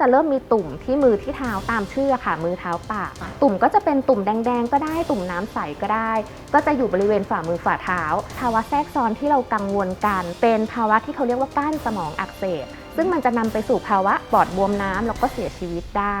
จะเริ่มมีตุ่มที่มือที่เท้าตามชื่อค่ะ มือเท้าปากตุ่มก็จะเป็นตุ่มแดงๆ ก็ได้ตุ่มน้ำใสก็ได้ ก็จะอยู่บริเวณฝ่ามือฝ่าเท้า ภาวะแทรกซ้อนที่เรากังวลกัน เป็นภาวะที่เขาเรียกว่าก้านสมองอักเสบซึ่งมันจะนำไปสู่ภาวะปอดบวมน้ำแล้วก็เสียชีวิตได้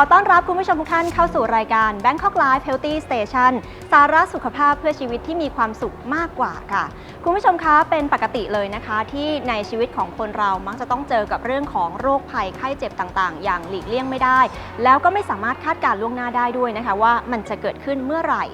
อต้อนรับคุณผู้ชมทุกท่านเข้าสู่รายการ Bangkok Life Healthy Station สาระสุขภาพเพื่อชีวิตที่มีความสุขมากกว่าค่ะ คุณผู้ชมคะเป็นปกติเลยนะคะ ที่ในชีวิตของคนเรามักจะต้องเจอกับเรื่องของโรคภัยไข้เจ็บต่างๆ อย่างหลีกเลี่ยงไม่ได้ แล้วก็ไม่สามารถคาดการล่วงหน้าได้ด้วยนะคะ ว่ามันจะเกิดขึ้นเมื่อไหร่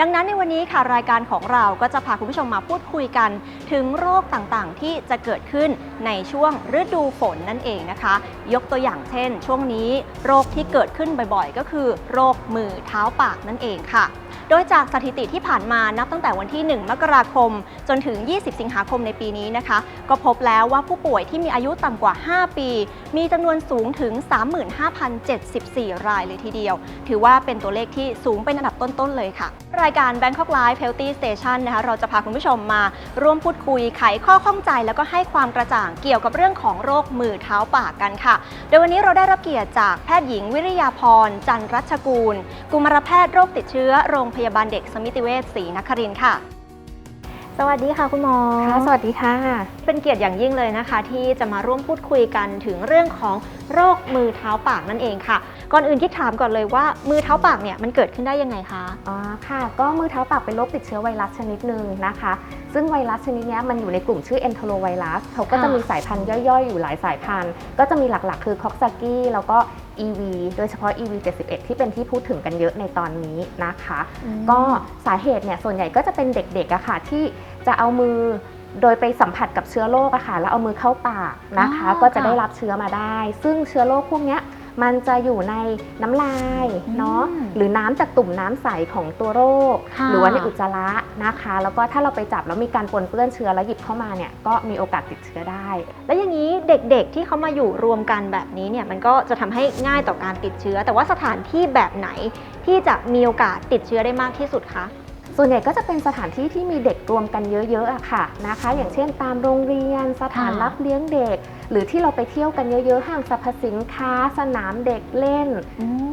ดังนั้นในวันนี้ค่ะรายการของเราก็จะพาคุณผู้ชมมาพูดคุยกัน ถึงโรคต่างๆ ที่จะเกิดขึ้นในช่วงฤดูฝนนั่นเองนะคะ ยกตัวอย่างเช่น ช่วงนี้โรคที่เกิดขึ้นบ่อยๆ ก็คือโรคมือเท้าปากนั่นเองค่ะ โดยจากสถิติที่ผ่านมานับตั้งแต่วันที่ 1 มกราคม จนถึง 20 สิงหาคมในปีนี้นะคะ ก็พบแล้วว่าผู้ป่วยที่มีอายุต่ำกว่า 5 ปี มีจำนวนสูงถึง 35,074 รายเลยทีเดียว ถือว่าเป็นตัวเลขที่สูงเป็นอันดับต้นๆเลยค่ะ รายการ Bangkok Live Healthy Station นะคะเราจะพาคุณผู้ชมมาร่วมพูดคุยไขข้อข้องใจ แล้วก็ให้ความกระจ่างเกี่ยวกับเรื่องของโรคมือเท้าปากกันค่ะ โดยวันนี้เราได้รับเกียรติจากแพทย์หญิงวิริยาพร จันรัชกูล กุมารแพทย์โรคติดเชื้อโรงพยาบาลเด็กสมิติเวชศรีนครินทร์ค่ะ สวัสดีค่ะคุณหมอค่ะสวัสดีค่ะ เป็นเกียรติอย่างยิ่งเลยนะคะ ที่จะมาร่วมพูดคุยกันถึงเรื่องของโรคมือเท้าปากนั่นเองค่ะ ก่อนอื่นที่ถามก่อนเลยว่ามือเท้าปากเนี่ยมันเกิดขึ้นได้ยังไงคะอ๋อค่ะ ก็มือเท้าปากเป็นโรคติดเชื้อไวรัสชนิดหนึ่งนะคะ ซึ่งไวรัสชนิดเนี้ยมันอยู่ในกลุ่มชื่อ enterovirus เขาก็จะค่ะมีสายพันธุ์ย่อยๆ อยู่หลายสายพันธุ์ ก็จะมีหลักๆ คือ coxsackie แล้วก็ EV โดยเฉพาะ EV 71 ที่เป็นที่พูดถึงกันเยอะในตอนนี้นะคะ ก็สาเหตุเนี่ยส่วนใหญ่ก็จะเป็นเด็กๆอะค่ะ ที่จะเอามือโดยไปสัมผัสกับเชื้อโรคอะค่ะแล้วเอามือเข้าปากนะคะอ๋อก็จะค่ะได้รับเชื้อมาได้ ซึ่งเชื้อโรคพวกเนี้ย มันจะอยู่ในน้ำลายเนาะอืมหรือน้ำจากตุ่มน้ำใสของตัวโรคค่ะหรือว่าในอุจจาระนะคะ แล้วก็ถ้าเราไปจับแล้วมีการปนเปื้อนเชื้อแล้วหยิบเข้ามาเนี่ยก็มีโอกาสติดเชื้อได้ แล้วอย่างนี้เด็กๆที่เขามาอยู่รวมกันแบบนี้เนี่ยมันก็จะทำให้ง่ายต่อการติดเชื้อ แต่ว่าสถานที่แบบไหนที่จะมีโอกาสติดเชื้อได้มากที่สุดคะส่วนใหญ่ก็จะเป็นสถานที่ที่มีเด็กรวมกันเยอะๆอะค่ะนะคะ อย่างเช่น ตามโรงเรียนสถานค่ะรับเลี้ยงเด็ก หรือที่เราไปเที่ยวกันเยอะๆ ห้างสรรพสินค้า สนามเด็กเล่น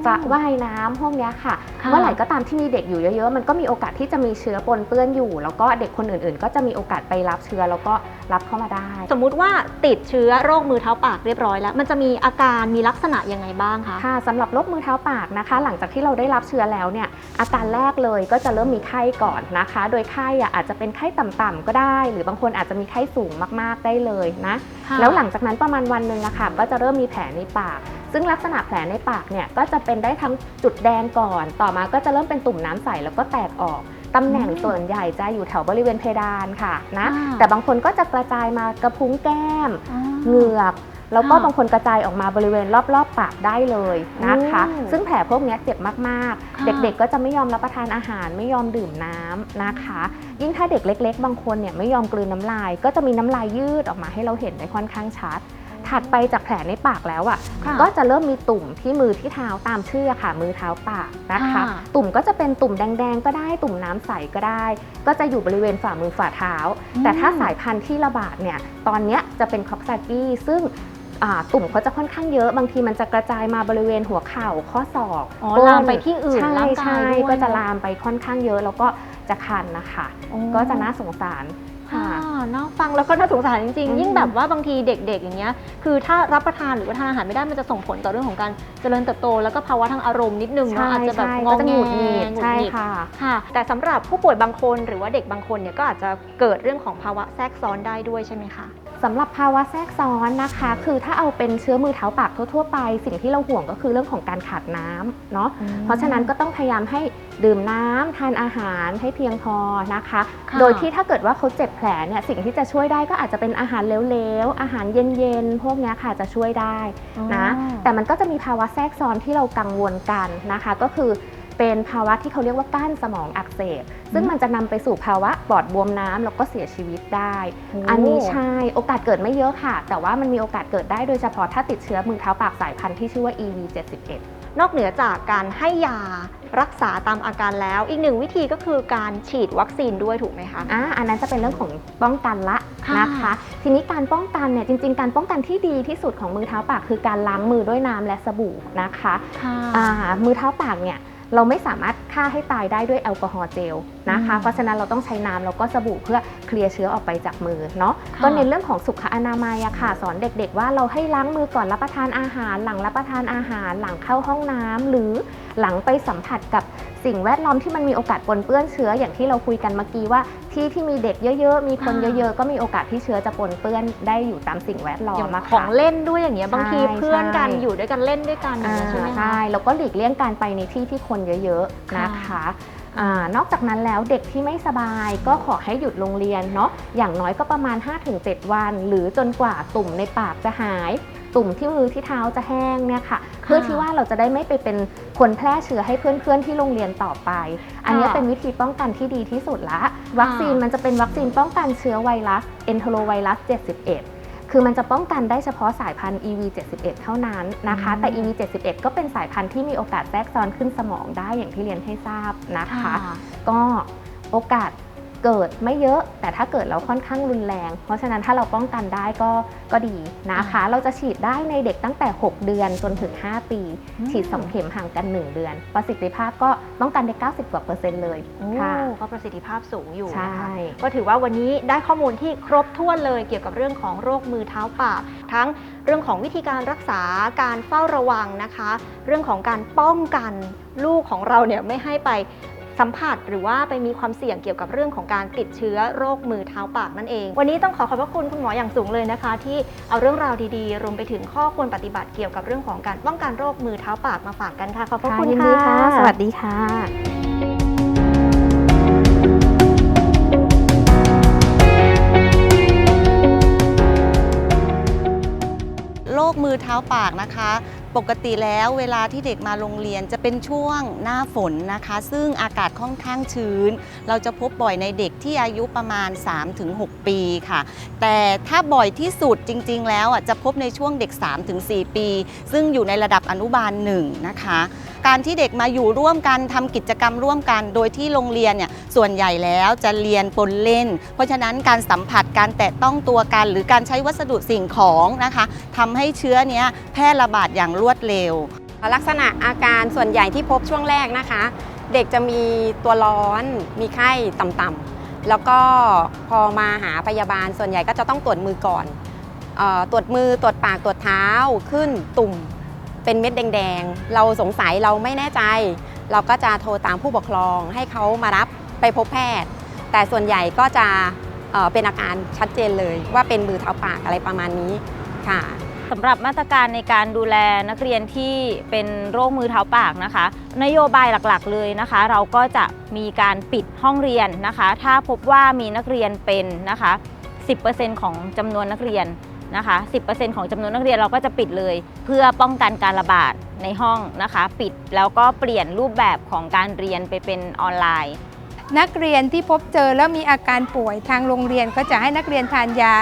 สระว่ายน้ำพวกเนี้ยค่ะค่ะ เมื่อไหร่ก็ตามที่มีเด็กอยู่เยอะๆ มันก็มีโอกาสที่จะมีเชื้อปนเปื้อนอยู่ แล้วก็เด็กคนอื่นๆ ก็จะมีโอกาสไปรับเชื้อแล้วก็รับเข้ามาได้ สมมุติว่าติดเชื้อโรคมือเท้าปากเรียบร้อยแล้ว มันจะมีอาการมีลักษณะยังไงบ้างคะค่ะสำหรับโรคมือเท้าปากนะคะ หลังจากที่เราได้รับเชื้อแล้วเนี่ยอาการแรกเลยก็จะเริ่มมีไข้ก่อนนะคะ โดยไข้อะอาจจะเป็นไข้ต่ำๆก็ได้ หรือบางคนอาจจะมีไข้สูงมากๆได้เลยนะค่ะแล้วหลังจากนั้นประมาณวันหนึ่งอะค่ะก็จะเริ่มมีแผลในปาก ซึ่งลักษณะแผลในปากเนี่ยก็จะเป็นได้ทั้งจุดแดงก่อน ต่อมาก็จะเริ่มเป็นตุ่มน้ำใสแล้วก็แตกออกตำแหน่งอืมส่วนใหญ่จะอยู่แถวบริเวณเพดานค่ะนะอ่าแต่บางคนก็จะกระจายมากระพุ้งแก้มอ๋อเหงือก แล้วก็ค่ะบางคนกระจายออกมาบริเวณรอบๆปากได้เลยนะคะโอ้ซึ่งแผลพวกเนี้ยเจ็บมากค่ะๆเด็กๆ ก็จะไม่ยอมรับประทานอาหารไม่ยอมดื่มน้ำนะคะ ยิ่งถ้าเด็กเล็ก ๆ บางคนเนี่ยไม่ยอมกลืนน้ำลาย ก็จะมีน้ำลายยืดออกมาให้เราเห็นได้ค่อนข้างชัดถัดไปจากแผลในปากแล้วอะค่ะก็จะเริ่มมีตุ่มที่มือที่เท้าตามชื่อค่ะ มือเท้าปากนะคะค่ะตุ่มก็จะเป็นตุ่มแดงๆก็ได้ตุ่มน้ำใสก็ได้ ก็จะอยู่บริเวณฝ่ามือฝ่าเท้า แต่ถ้าสายพันธุ์ที่ระบาดเนี่ยตอนเนี้ยจะเป็นคอกซากี้ซึ่งอ่า ตุ่มเขาจะค่อนข้างเยอะ บางทีมันจะกระจายมาบริเวณหัวเข่าข้อศอกอ๋อก้นลามไปที่อื่นใช่ร่างกายใช่ด้วย ก็จะเนอะลามไปค่อนข้างเยอะ แล้วก็จะคันนะคะก็จะน่าสงสารค่ะค่ะน่าฟังแล้วก็น่าสงสารจริงอืม ๆ ยิ่งแบบว่าบางทีเด็ก ๆ อย่างเงี้ย คือถ้ารับประทานหรือว่าทานอาหารไม่ได้มันจะส่งผลต่อเรื่องของการเจริญเติบโต แล้วก็ภาวะทางอารมณ์นิดนึงเนาะอาจจะแบบใช่งก็อจะแงหงุดหงิดหงุดใช่หงิด ค่ะ ค่ะ แต่สำหรับผู้ป่วยบางคนหรือว่าเด็กบางคนเนี่ยก็อาจจะเกิดเรื่องของภาวะแทรกซ้อนได้ด้วยใช่ไหมคะ สำหรับภาวะแทรกซ้อนนะคะ คือถ้าเอาเป็นเชื้อมือเท้าปากทั่ว ๆ ไป สิ่งที่เราห่วงก็คือเรื่องของการขาดน้ำเนาะเพราะฉะนั้นก็ต้องพยายามให้ดื่มน้ำทานอาหารให้เพียงพอนะคะค่ะโดยที่ถ้าเกิดว่าเขาเจ็บแผลเนี่ยสิ่งที่จะช่วยได้ก็อาจจะเป็นอาหารเหลวๆอาหารเย็นๆพวกเนี้ยค่ะจะช่วยได้นะอ๋อแต่มันก็จะมีภาวะแทรกซ้อนที่เรากังวลกันนะคะ ก็คือ เป็นภาวะที่เขาเรียกว่าก้านสมองอักเสบ ซึ่งมันจะนำไปสู่ภาวะปอดบวมน้ำแล้วก็เสียชีวิตได้ อันนี้ใช่โอกาสเกิดไม่เยอะค่ะ แต่ว่ามันมีโอกาสเกิดได้โดยเฉพาะถ้าติดเชื้อมือเท้าปากสายพันธุ์ที่ชื่อว่า EV71 นอกเหนือจากการให้ยารักษาตามอาการแล้ว อีกหนึ่งวิธีก็คือการฉีดวัคซีนด้วยถูกไหมคะอ่าอันนั้นจะเป็นเรื่องของป้องกันละค่ะนะคะ ทีนี้การป้องกันเนี่ยจริง ๆ การป้องกันที่ดีที่สุดของมือเท้าปาก คือการล้างมือด้วยน้ำและสบู่นะคะอ่ามือเท้าปากเนี่ย เราไม่สามารถฆ่าให้ตายได้ด้วยแอลกอฮอล์เจลนะคะอืมเพราะฉะนั้นเราต้องใช้น้ำแล้วก็สบู่เพื่อเคลียร์เชื้อออกไปจากมือเนาะค่ะก็ในเรื่องของสุขอนามัยอะค่ะ สอนเด็กๆ ว่าเราให้ล้างมือก่อนรับประทานอาหาร หลังรับประทานอาหาร หลังเข้าห้องน้ำหรือหลังไปสัมผัสกับสิ่งแวดล้อมที่มันมีโอกาสปนเปื้อนเชื้ออย่างที่เราคุยกันเมื่อกี้ว่าที่ที่มีเด็กเยอะๆ มีคนอ่าเยอะๆ ก็มีโอกาสที่เชื้อจะปนเปื้อนได้อยู่ตามสิ่งแวดล้ออย่างมอะของค่ะเล่นด้วยอย่างเงี้ยบางทีใช่เพื่อนกันใช่อยู่ด้วยกันเล่นด้วยกันอย่างอ่าเงี้ยใช่ไหมคะใช่แล้วก็หลีกเลี่ยงการไปในที่ที่คนเยอะๆค่ะนะคะ อานอกจากนั้นแล้วเด็กที่ไม่สบายก็ขอให้หยุดโรงเรียนเนาะอย่างน้อยก็ประมาณ 5-7 วัน หรือจนกว่าตุ่มในปากจะหาย ตุ่มที่มือที่เท้าจะแห้งเนี่ยค่ะ เพื่อที่ว่าเราจะได้ไม่ไปเป็นคนแพร่เชื้อให้เพื่อนๆที่โรงเรียนต่อไป อันนี้เป็นวิธีป้องกันที่ดีที่สุดละ วัคซีนมันจะเป็นวัคซีนป้องกันเชื้อไวรัสเอนโทโรไวรัส 71 คือมันจะป้องกันได้เฉพาะสายพันธุ์ EV71 เท่านั้นนะคะ แต่ EV71 ก็เป็นสายพันธุ์ที่มีโอกาสแทรกซ้อนขึ้นสมองได้อย่างที่เรียนให้ทราบนะคะ ก็โอกาส เกิดไม่เยอะ แต่ถ้าเกิดเราค่อนข้างรุนแรง เพราะฉะนั้นถ้าเราป้องกันได้ก็ก็ดีนะคะ เราจะฉีดได้ในเด็กตั้งแต่ 6 เดือนจนถึง 5 ปีอืมฉีด 2 เข็มห่างกัน 1 เดือน ประสิทธิภาพก็ป้องกันได้ 90 กว่าเปอร์เซ็นต์เลยโอ้ค่ะก็ประสิทธิภาพสูงอยู่ใช่นะคะก็ถือว่าวันนี้ได้ข้อมูลที่ครบถ้วนเลยเกี่ยวกับเรื่องของโรคมือเท้าปาก ทั้งเรื่องของวิธีการรักษาการเฝ้าระวังนะคะ เรื่องของการป้องกันลูกของเราเนี่ยไม่ให้ไป สัมผัสหรือว่าไปมีความเสี่ยงเกี่ยวกับเรื่องของการติดเชื้อโรคมือเท้าปากนั่นเอง วันนี้ต้องขอขอบพระคุณคุณหมออย่างสูงเลยนะคะ ที่เอาเรื่องราวดีๆ รวมไปถึงข้อควรปฏิบัติเกี่ยวกับเรื่องของการป้องกันโรคมือเท้าปากมาฝากกันค่ะขอบพระคุณยินดีค่ะค่ะ สวัสดีค่ะโรคมือเท้าปากนะคะ ปกติแล้วเวลาที่เด็กมาโรงเรียนจะเป็นช่วงหน้าฝนนะคะ ซึ่งอากาศค่อนข้างชื้น เราจะพบบ่อยในเด็กที่อายุประมาณ 3-6 ปีค่ะ แต่ถ้าบ่อยที่สุดจริง ๆ แล้วอะจะพบในช่วงเด็ก 3-4 ปี ซึ่งอยู่ในระดับอนุบาลหนึ่งนะคะ การที่เด็กมาอยู่ร่วมกันทำกิจกรรมร่วมกัน โดยที่โรงเรียนเนี่ยส่วนใหญ่แล้วจะเรียนปนเล่น เพราะฉะนั้นการสัมผัสการแตะต้องตัวกันหรือการใช้วัสดุสิ่งของนะคะทำให้เชื้อเนี้ยแพร่ระบาดอย่างรวดเร็ว ลักษณะอาการส่วนใหญ่ที่พบช่วงแรกนะคะ เด็กจะมีตัวร้อนมีไข้ต่ำๆแล้วก็พอมาหาพยาบาลส่วนใหญ่ก็จะต้องตรวจมือก่อนออตรวจมือตรวจปากตรวจเท้าขึ้นตุ่ม เป็นเม็ดแดงๆ เราสงสัยเราไม่แน่ใจ เราก็จะโทรตามผู้ปกครอง ให้เขามารับไปพบแพทย์ แต่ส่วนใหญ่ก็จะเเป็นอาการชัดเจนเลยว่าเป็นมือเท้าปากอะไรประมาณนี้ค่ะสำหรับมาตรการในการดูแลนักเรียนที่เป็นโรคมือเท้าปากนะคะ นโยบายหลักๆเลยนะคะ เราก็จะมีการปิดห้องเรียนนะคะ ถ้าพบว่ามีนักเรียนเป็นนะคะ 10%ของจำนวนนักเรียน นะคะ 10%ของจำนวนนักเรียนเราก็จะปิดเลย เพื่อป้องกันการระบาดในห้องนะคะ ปิดแล้วก็เปลี่ยนรูปแบบของการเรียนไปเป็นออนไลน์ นักเรียนที่พบเจอแล้วมีอาการป่วยทางโรงเรียนก็จะให้นักเรียนทานยา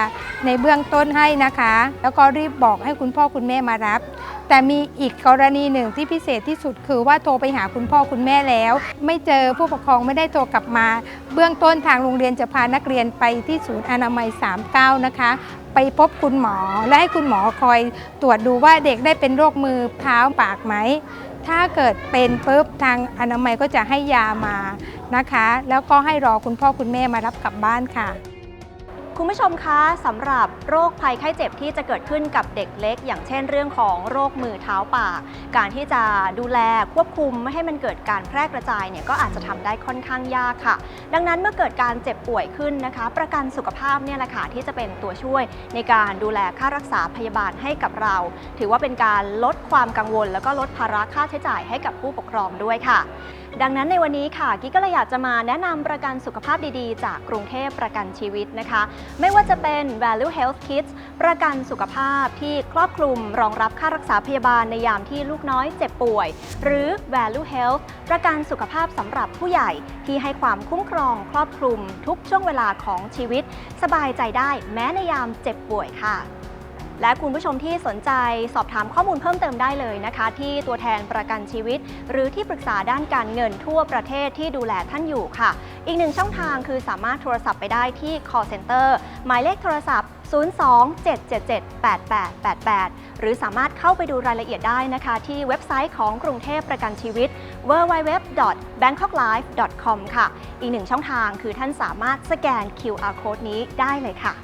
ในเบื้องต้นให้นะคะ แล้วก็รีบบอกให้คุณพ่อคุณแม่มารับ แต่มีอีกกรณีหนึ่งที่พิเศษที่สุดคือว่าโทรไปหาคุณพ่อคุณแม่แล้ว ไม่เจอผู้ปกครองไม่ได้โทรกลับมา เบื้องต้นทางโรงเรียนจะพานักเรียนไปที่ศูนย์อนามัย 39 นะคะ ไปพบคุณหมอและให้คุณหมอคอยตรวจดูว่าเด็กได้เป็นโรคมือเท้าปากไหม ถ้าเกิดเป็นปุ๊บทางอนามัยก็จะให้ยามานะคะ แล้วก็ให้รอคุณพ่อคุณแม่มารับกลับบ้านค่ะ คุณผู้ชมคะสำหรับโรคภัยไข้เจ็บที่จะเกิดขึ้นกับเด็กเล็ก อย่างเช่นเรื่องของโรคมือเท้าปาก การที่จะดูแลควบคุมไม่ให้มันเกิดการแพร่กระจายเนี่ยก็อาจจะทำได้ค่อนข้างยากค่ะ ดังนั้นเมื่อเกิดการเจ็บป่วยขึ้นนะคะ ประกันสุขภาพเนี่ยแหละค่ะที่จะเป็นตัวช่วยในการดูแลค่ารักษาพยาบาลให้กับเรา ถือว่าเป็นการลดความกังวล แล้วก็ลดภาระค่าใช้จ่ายให้กับผู้ปกครองด้วยค่ะดังนั้นในวันนี้ค่ะกิ๊กก็เลยอยากจะมาแนะนำประกันสุขภาพดีๆ จากกรุงเทพประกันชีวิตนะคะ ไม่ว่าจะเป็น Value Health Kids ประกันสุขภาพที่ครอบคลุมรองรับค่ารักษาพยาบาลในยามที่ลูกน้อยเจ็บป่วย หรือ Value Health ประกันสุขภาพสำหรับผู้ใหญ่ที่ให้ความคุ้มครองครอบคลุมทุกช่วงเวลาของชีวิต สบายใจได้แม้ในยามเจ็บป่วยค่ะ และคุณผู้ชมที่สนใจสอบถามข้อมูลเพิ่มเติมได้เลยนะคะ ที่ตัวแทนประกันชีวิต หรือที่ปรึกษาด้านการเงินทั่วประเทศที่ดูแลท่านอยู่ค่ะ อีกหนึ่งช่องทางคือสามารถโทรศัพท์ไปได้ที่ call center หมายเลขโทรศัพท์ 02-777-8888 หรือสามารถเข้าไปดูรายละเอียดได้นะคะ ที่เว็บไซต์ของกรุงเทพประกันชีวิต www.bangkoklife.com ค่ะ อีกหนึ่งช่องทางคือท่านสามารถสแกน QR code นี้ได้เลยค่ะ